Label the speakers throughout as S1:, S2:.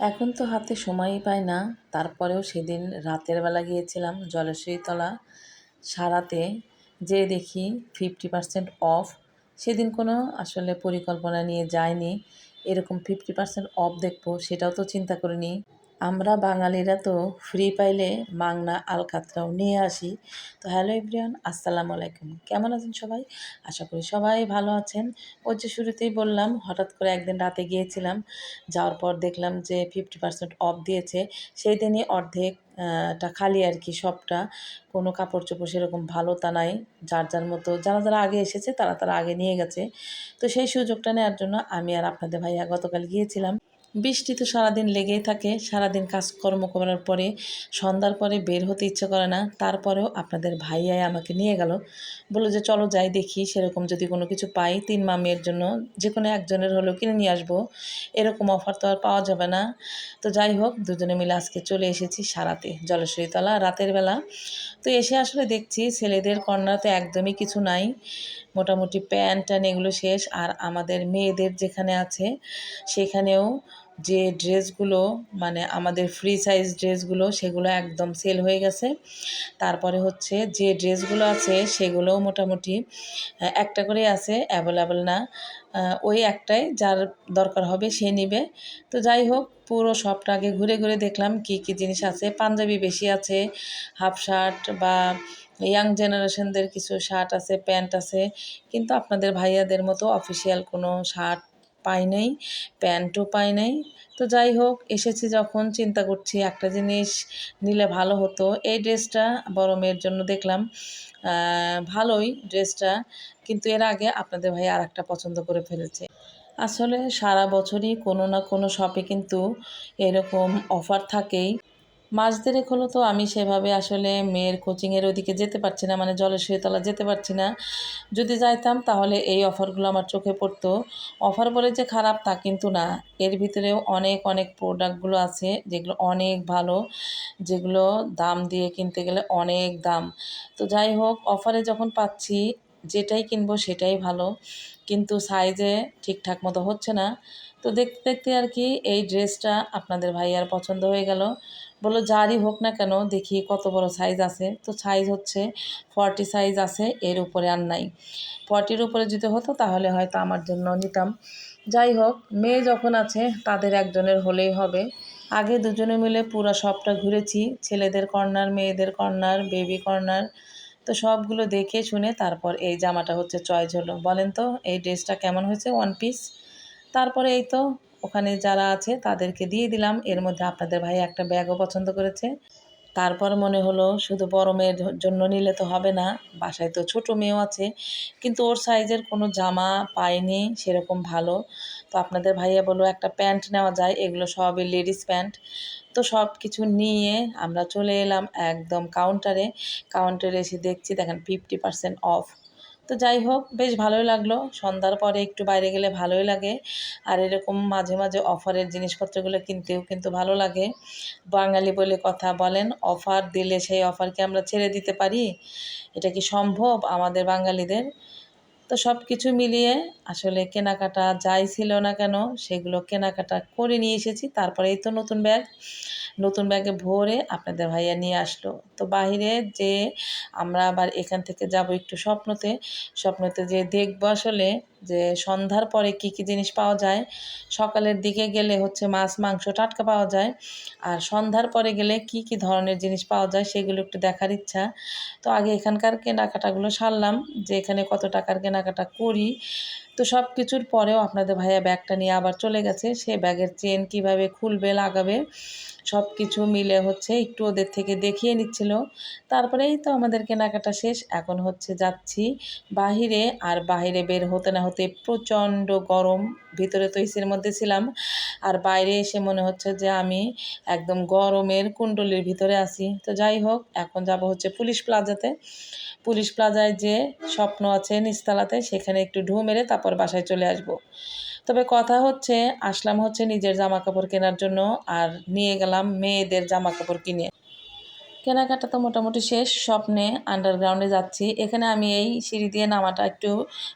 S1: এখন তো হাতে সময়ই পাই না। তারপরেও সেদিন রাতের বেলা গিয়েছিলাম জলাশয়তলা সারাতে যে দেখি ফিফটি পার্সেন্ট অফ সেদিন কোনো আসলে পরিকল্পনা নিয়ে যায়নি এরকম ফিফটি পার্সেন্ট অফ দেখব, সেটাও তো চিন্তা করিনি। আমরা বাঙালিরা তো ফ্রি পাইলে মাংনা, আলকাতরাও নিয়ে আসি। তো হ্যালো এভরিওয়ান আসসালামু আলাইকুম। কেমন আছেন সবাই? আশা করি সবাই ভালো আছেন। ওই যে শুরুতেই বললাম, হঠাৎ করে একদিন রাতে গিয়েছিলাম, যাওয়ার পর দেখলাম যে ফিফটি পার্সেন্ট অফ দিয়েছে। সেই দিনই অর্ধেক টা খালি আর কি সবটা। কোনো কাপড় চোপড় সেরকম ভালো তা নাই। যার যার মতো, যারা যারা আগে এসেছে তারা তারা আগে নিয়ে গেছে। তো সেই সুযোগটা নেওয়ার জন্য আমি আর আপনাদের ভাইয়া গতকাল গিয়েছিলাম। বৃষ্টি তো সারাদিন লেগেই থাকে, সারাদিন কাজকর্ম করার পরে, সন্ধ্যার পরে বের হতে ইচ্ছে করে না, তারপরেও আপনাদের ভাইয়াই আমাকে নিয়ে গেল। বলল যে, চলো যাই দেখি, সেরকম যদি কোনো কিছু পাই, তিন মামের জন্য যে কোনো একজনের হলেও কিনে নিয়ে আসব। এরকম অফার তো আর পাওয়া যাবে না। তো যাই হোক, দুজনে মিলে আজকে চলে এসেছি সারাতে, জলেশ্বরীতলা, রাতের বেলা। তো এসে আসলে দেখছি ছেলেদের কর্নাতে একদমই কিছু নাই। মোটামুটি প্যান্ট ট্যান এগুলো শেষ, আর আমাদের মেয়েদের যেখানে আছে, সেখানেও যে ড্রেসগুলো মানে আমাদের ফ্রি সাইজ ড্রেসগুলো, সেগুলো একদম সেল হয়ে গেছে। তারপরে হচ্ছে যে ড্রেসগুলো আছে, সেগুলোও মোটামুটি একটা করে আছে অ্যাভেলেবেল না। ওই একটাই, যার দরকার হবে সে নিবে। তো যাই হোক, পুরো সবটা আগে ঘুরে ঘুরে দেখলাম, কি কি জিনিস আছে। পাঞ্জাবি বেশি আছে হাফ শার্ট বা ইয়াং জেনারেশনদের কিছু শার্ট আছে প্যান্ট আছে। কিন্তু আপনাদের ভাইয়াদের মতো অফিসিয়াল কোনো শার্ট পাই নাই, প্যান্টও পাই নাই। তো যাই হোক, এসেছি যখন চিন্তা করছি একটা জিনিস নিলে ভালো হতো। এই ড্রেসটা বড় মেয়ের জন্য দেখলাম ভালোই ড্রেসটা, কিন্তু এর আগে আপনাদের ভাই আর একটা পছন্দ করে ফেলেছে। আসলে সারা বছরই কোনো না কোনো শপে কিন্তু এরকম অফার থাকেই। মাস দেড়েক হলো তো আমি সেভাবে আসলে মেয়ের কোচিংয়ের ওদিকে যেতে পারছি না মানে জলেশ্বরীতলা যেতে পারছি না। যদি যাইতাম তাহলে এই অফারগুলো আমার চোখে পড়তো। অফার বলে যে খারাপ তা কিন্তু না। এর ভিতরেও অনেক অনেক প্রোডাক্টগুলো আছে যেগুলো অনেক ভালো, যেগুলো দাম দিয়ে কিনতে গেলে অনেক দাম। তো যাই হোক অফারে যখন পাচ্ছি, যেটাই কিনবো সেটাই ভালো। কিন্তু সাইজে ঠিকঠাক মতো হচ্ছে না। তো দেখতে দেখতে আর কি এই ড্রেসটা আপনাদের ভাইয়ার পছন্দ হয়ে গেল। বলল, যারই হোক না কেন, দেখি কত বড় সাইজ আছে। তো সাইজ হচ্ছে ফর্টি সাইজ আছে, এর উপরে আর নাই। ফর্টির উপরে যদি হতো, তাহলে হয়তো আমার জন্য নিতাম। যাই হোক, মেয়ে যখন আছে, তাদের একজনের হলেই হবে। আগে দুজনে মিলে পুরো সবটা ঘুরেছি, ছেলেদের কর্নার, মেয়েদের কর্নার বেবি কর্নার। তো সবগুলো দেখে শুনে তারপর এই জামাটা হচ্ছে চয়েস হলো। বলেন তো, এই ড্রেসটা কেমন হয়েছে? ওয়ান পিস তারপরে এই তো ওখানে যারা আছে তাদেরকে দিয়ে দিলাম। এর মধ্যে আপনাদের ভাই একটা ব্যাগও পছন্দ করেছে। তারপর মনে হলো শুধু বড় মেয়ের জন্য নিলে তো হবে না, বাসায় তো ছোট মেয়েও আছে। কিন্তু ওর সাইজের কোনো জামা পায়নি, সেরকম ভালো। তো আপনাদের ভাইয়া বলো একটা প্যান্ট নেওয়া যায়, এগুলো সবই লেডিস প্যান্ট তো সব কিছু নিয়ে আমরা চলে এলাম একদম কাউন্টারে কাউন্টারে এসে দেখছি, দেখেন ফিফটি পার্সেন্ট অফ তো যাই হোক, বেশ ভালোই লাগল। সন্ধ্যার পরে একটু বাইরে গেলে ভালোই লাগে। আর এরকম মাঝে মাঝে অফারের জিনিসপত্রগুলো কিনতেও কিন্তু ভালো লাগে। বাঙালি বলে কথা বলেন, অফার দিলে সেই অফারকে আমরা ছেড়ে দিতে পারি? এটা কি সম্ভব আমাদের বাঙালিদের? তো সব কিছু মিলিয়ে আসলে কেনাকাটা যাই ছিল না কেন, সেগুলো কেনাকাটা করে নিয়ে এসেছি। তারপরে এই তো নতুন ব্যাগ। নতুন ব্যাগে ভরে আপনাদের ভাইয়া নিয়ে আসলো। তো বাহিরে যে আমরা আবার এখান থেকে যাব একটু স্বপ্নতে স্বপ্নতে যে দেখব আসলে যে সন্ধ্যার পরে কি কি জিনিস পাওয়া যায়। সকালের দিকে গেলে হচ্ছে মাছ, মাংস, টাটকা পাওয়া যায়। আর সন্ধ্যার পরে গেলে কি কি ধরনের জিনিস পাওয়া যায় সেগুলো একটু দেখার ইচ্ছা। তো আগে এখানকার কেনাকাটাগুলো সারলাম যে এখানে কত টাকার কেনাকাটা করি। তো সব কিছুর পরেও আপনাদের ভাইয়া ব্যাগটা নিয়ে আবার চলে গেছে। সে ব্যাগের চেন কীভাবে খুলবে, লাগাবে সব কিছু মিলে হচ্ছে একটু ওদের থেকে দেখিয়ে নিচ্ছিল। তারপরেই তো আমাদের কেনাকাটা শেষ, এখন হচ্ছে যাচ্ছি বাহিরে। আর বাহিরে বের হতে না হতে প্রচণ্ড গরম, ভিতরে তো এসির মধ্যে ছিলাম। আর বাইরে এসে মনে হচ্ছে যে আমি একদম গরমের কুণ্ডলির ভিতরে আছি। তো যাই হোক, এখন যাব হচ্ছে পুলিশ প্লাজাতে। পুলিশ প্লাজায় যে স্বপ্ন আছে নিস্তালাতে সেখানে একটু ঢু মেরে তারপর বাসায় চলে আসব। তবে কথা হচ্ছে, আসলাম হচ্ছে নিজের জামা কাপড় কেনার জন্য আর নিয়ে গেলাম মেয়েদের জামা কাপড় কিনে। কেনাকাটা তো মোটামুটি শেষ, স্বপ্নে আন্ডারগ্রাউন্ডে যাচ্ছি। এখানে আমি এই সিঁড়ি দিয়ে নামাটা একটু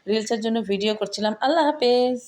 S1: রিলসের জন্য ভিডিও করছিলাম। আল্লাহ হাফেজ!